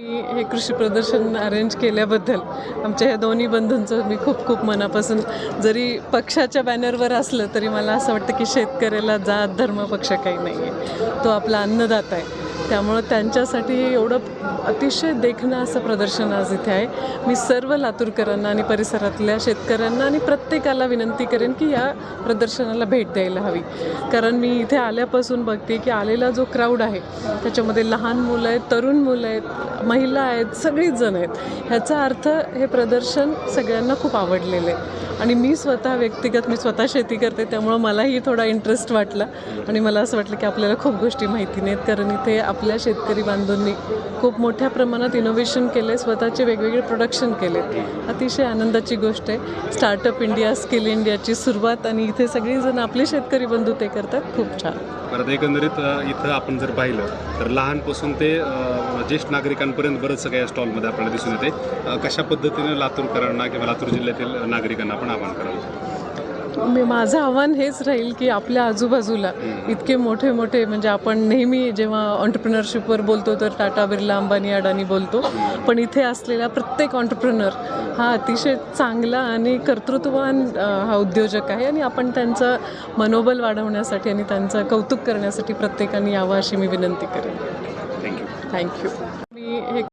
मी हे कृषी प्रदर्शन अरेंज केल्याबद्दल आमच्या ह्या दोन्ही बंधूंचं मी खूप खूप मनापासून जरी पक्षाच्या बॅनरवर असलं तरी मला असं वाटतं की शेतकऱ्याला जात धर्म पक्ष काही नाही आहे तो आपला अन्नदाता आहे. त्यामुळं त्यांच्यासाठी एवढं अतिशय देखणं असं प्रदर्शन आज इथे आहे. मी सर्व लातूरकरांना आणि परिसरातल्या शेतकऱ्यांना आणि प्रत्येकाला विनंती करेन की या प्रदर्शनाला भेट द्यायला हवी. कारण मी इथे आल्यापासून बघते की आलेला जो क्राऊड आहे त्याच्यामध्ये लहान मुलं आहेत तरुण मुलं आहेत महिला आहेत सगळीच जण आहेत. ह्याचा अर्थ हे प्रदर्शन सगळ्यांना खूप आवडलेलं आहे. आणि मी स्वतः व्यक्तिगत मी स्वतः शेती करते त्यामुळं मलाही थोडा इंटरेस्ट वाटला. आणि मला असं वाटलं की आपल्याला खूप गोष्टी माहिती नाहीत कारण इथे आपल्या शेतकरी बांधवांनी खूप मोठ्या प्रमाणात इनोव्हेशन केले स्वतःचे वेगवेगळे प्रोडक्शन केले अतिशय आनंदाची गोष्ट आहे. स्टार्टअप इंडिया स्किल इंडियाची सुरुवात आणि इथे सगळेजण आपले शेतकरी बंधू ते करतात. खूप छान. परत एकंदरीत इथं आपण जर पाहिलं तर लहानपासून ते ज्येष्ठ नागरिकांपर्यंत बरंचसं काही या स्टॉलमध्ये आपल्याला दिसून येते. कशा पद्धतीने लातूरकरांना किंवा लातूर जिल्ह्यातील नागरिकांना आपण आवाहन करावं? मी माझं आव्हान हेच राहील की आपल्या आजूबाजूला इतके मोठे मोठे म्हणजे आपण नेहमी जेव्हा ऑन्टरप्रिनरशिपवर बोलतो तर टाटा बिर्ला अंबानी अडानी बोलतो. पण इथे असलेला प्रत्येक ऑन्टरप्रिनर हा अतिशय चांगला आणि कर्तृत्ववान हा उद्योजक आहे आणि आपण त्यांचं मनोबल वाढवण्यासाठी आणि त्यांचं कौतुक करण्यासाठी प्रत्येकाने यावं अशी मी विनंती करेन. Thank you thank you